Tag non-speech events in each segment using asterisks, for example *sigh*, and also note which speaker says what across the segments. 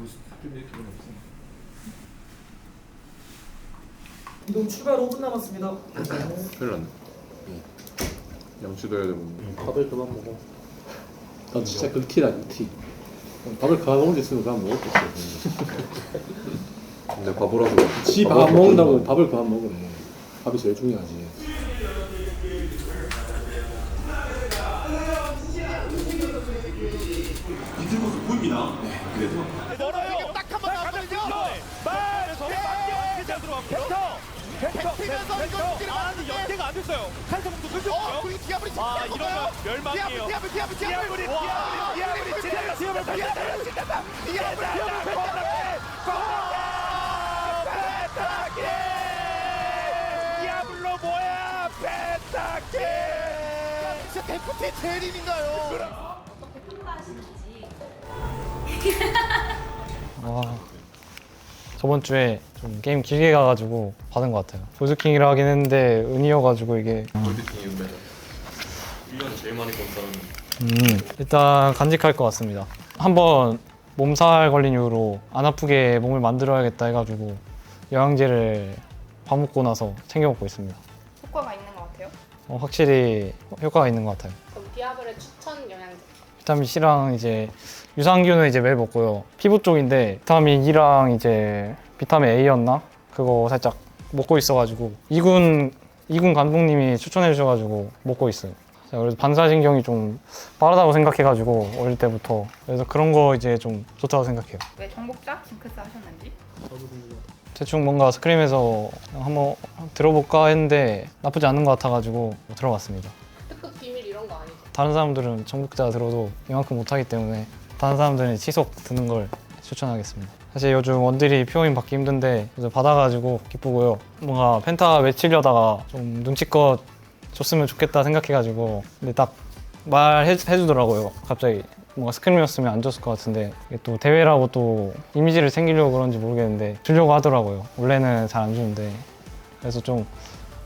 Speaker 1: 부스트인데 기분 없어.
Speaker 2: 이동 출발 5분 남았습니다.
Speaker 1: 큰일 났네. 양치도 해야 되고.
Speaker 3: 밥을 그만 먹어. 난 진짜 극티다 극티. 밥을 그만 먹을 수 있으면 그만 먹었겠어.
Speaker 1: 근데 바보라서.
Speaker 3: 지밥 안 먹는다고 밥을 그만 먹으래. 밥이 제일 중요하지.
Speaker 4: 멀어요. 싸움 이거 뛰는 거 아, 연대가 안 됐어요. 칼사봉도 어, 그리고 디아블이 지금 아, 이러면 멸망이에요. 디아블, 디아블, 디아블, 디아블, 와. 디아블이 진짜 디아블, 진짜 디아블, 디아블, 디아블 대포티 제일인가요? 어떤 제품 가시는지
Speaker 5: 와 저번 주에 좀 게임 길게 가가지고 받은 것 같아요. 보스킹이라 하긴 했는데 은이어가지고 이게
Speaker 1: 골드킹이 은매다. 1년 제일 많이 번 사람.
Speaker 5: 음, 일단 간직할 것 같습니다. 한번 몸살 걸린 이후로 안 아프게 몸을 만들어야겠다 해가지고 영양제를 밥 먹고 나서 챙겨 먹고 있습니다.
Speaker 6: 효과가 있는 것 같아요.
Speaker 5: 어, 확실히 효과가 있는 것 같아요.
Speaker 6: 그럼 디아블의 추천 영양제.
Speaker 5: 비타민 C랑 이제 유산균은 이제 매일 먹고요. 피부 쪽인데 비타민 E랑 이제 비타민 A였나? 그거 살짝 먹고 있어가지고 이군 이군 감독님이 추천해 주셔가지고 먹고 있어요. 그래서 반사신경이 좀 빠르다고 생각해가지고 어릴 때부터 그래서 그런 거 이제 좀 좋다고 생각해요.
Speaker 6: 왜 정복자 징크스 하셨는지?
Speaker 5: 대충 뭔가 스크림에서 한번 들어볼까 했는데 나쁘지 않은 것 같아가지고 들어봤습니다.
Speaker 6: 특급 비밀 이런 거 아니죠?
Speaker 5: 다른 사람들은 정복자 들어도 이만큼 못하기 때문에 다른 사람들은 치속 드는 걸 추천하겠습니다. 사실 요즘 원딜이 피오인 받기 힘든데 받아가지고 기쁘고요. 뭔가 펜타 외치려다가 좀 눈치껏 줬으면 좋겠다 생각해가지고 근데 딱 말해주더라고요. 갑자기 뭔가 스크림이었으면 안 줬을 것 같은데 이게 또 대회라고 또 이미지를 챙기려고 그런지 모르겠는데 주려고 하더라고요. 원래는 잘 안 주는데 그래서 좀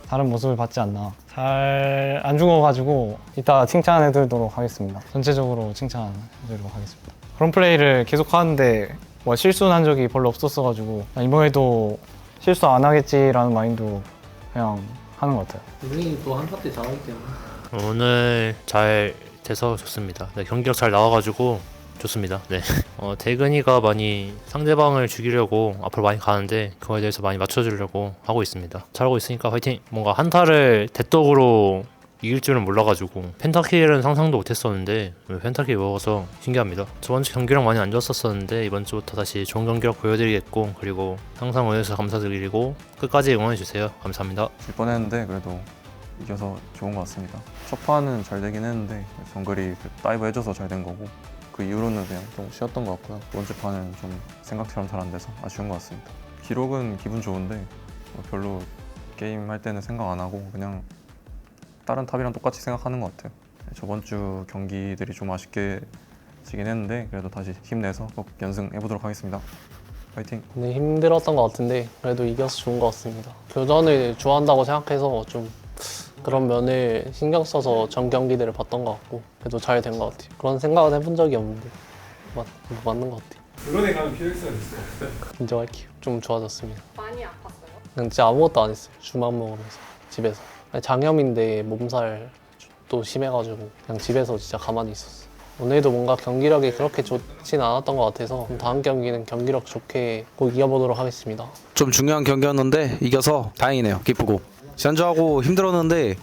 Speaker 5: 다른 모습을 받지 않나. 잘 안 죽어가지고 이따 칭찬해드리도록 하겠습니다. 전체적으로 칭찬해드리도록 하겠습니다. 그런 플레이를 계속 하는데 뭐 실수는 한 적이 별로 없었어가지고 이번에도 실수 안 하겠지라는 마인드 그냥 하는 것 같아요.
Speaker 3: 우리 또한 파트 잘하기 때문에.
Speaker 7: 오늘 잘 돼서 좋습니다. 네, 경기력 잘 나와가지고 좋습니다. 네. *laughs* 어, 대근이가 많이 상대방을 죽이려고 앞으로 많이 가는데 그거에 대해서 많이 맞춰주려고 하고 있습니다. 잘하고 있으니까 화이팅! 뭔가 한타를 대떡으로 이길 줄은 몰라가지고 펜타킬은 상상도 못했었는데 펜타킬 먹어서 신기합니다. 저번 주 경기력 많이 안 좋았었는데 이번 주부터 다시 좋은 경기력 보여드리겠고 그리고 항상 응원해주셔서 감사드리고 끝까지 응원해주세요. 감사합니다.
Speaker 8: 질 뻔했는데 그래도 이겨서 좋은 것 같습니다. 첫 판은 잘 되긴 했는데 정글이 그 다이브 해줘서 잘 된 거고 그 이후로는 그냥 좀 쉬었던 것 같고요. 두 번째 판은 좀 생각처럼 잘 안 돼서 아쉬운 것 같습니다. 기록은 기분 좋은데 뭐 별로 게임 할 때는 생각 안 하고 그냥 다른 탑이랑 똑같이 생각하는 것 같아요. 저번 주 경기들이 좀 아쉽게 지긴 했는데 그래도 다시 힘내서 꼭 연승해 보도록 하겠습니다. 파이팅!
Speaker 9: 근데 힘들었던 것 같은데 그래도 이겨서 좋은 것 같습니다. 교전을 좋아한다고 생각해서 좀 그런 면을 신경 써서 전 경기들을 봤던 것 같고 그래도 잘 된 것 같아요. 그런 생각은 해본 적이 없는데 맞, 맞는 것 같아요.
Speaker 1: 그런 애 가면 PX가 있어.
Speaker 9: 인정할게요. 좀 좋아졌습니다.
Speaker 6: 많이 아팠어요.
Speaker 9: 그냥 진짜 아무것도 안 했어요. 죽만 먹으면서 집에서 아니, 장염인데 몸살 또 심해가지고 그냥 집에서 진짜 가만히 있었어요. 오늘도 뭔가 경기력이 그렇게 좋진 않았던 것 같아서 다음 경기는 경기력 좋게 꼭 이겨보도록 하겠습니다.
Speaker 10: 좀 중요한 경기였는데 이겨서 다행이네요. 기쁘고 지난주하고 힘들었는데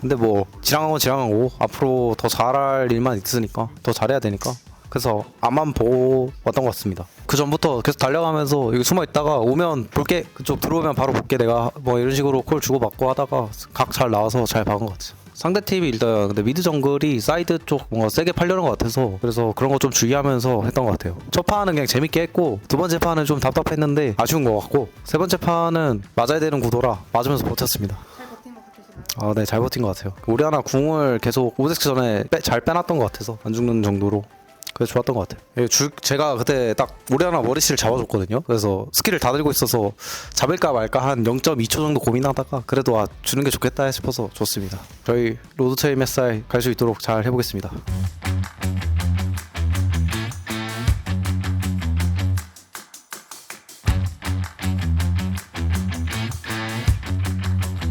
Speaker 10: 근데 뭐 지랑한 건 지랑하고 앞으로 더 잘할 일만 있으니까 더 잘해야 되니까 그래서 앞만 보고 왔던 것 같습니다. 그 전부터 계속 달려가면서 여기 숨어 있다가 오면 볼게 그쪽 들어오면 바로 볼게 내가 뭐 이런 식으로 콜 주고 받고 하다가 각 잘 나와서 잘 박은 것 같아요. 상대 팀이 일단 근데 미드 정글이 사이드 쪽 뭔가 세게 팔려는 것 같아서 그래서 그런 거 좀 주의하면서 했던 것 같아요. 첫 판은 그냥 재밌게 했고 두 번째 판은 좀 답답했는데 아쉬운 것 같고 세 번째 판은 맞아야 되는 구도라 맞으면서 버텼습니다. 아, 네, 잘 버틴 것 같아요. 우리 하나 궁을 계속 오데스 전에 빼- 잘 빼놨던 것 같아서 안 죽는 정도로. 그래서 좋았던 것 같아요. 예, 주, 제가 그때 딱 우리 하나 머리씨를 잡아줬거든요. 그래서 스킬을 다 들고 있어서 잡을까 말까 한 0.2초 정도 고민하다가 그래도 아, 주는 게 좋겠다 싶어서 좋습니다. 저희 로드체임 햇살 갈 수 있도록 잘 해보겠습니다.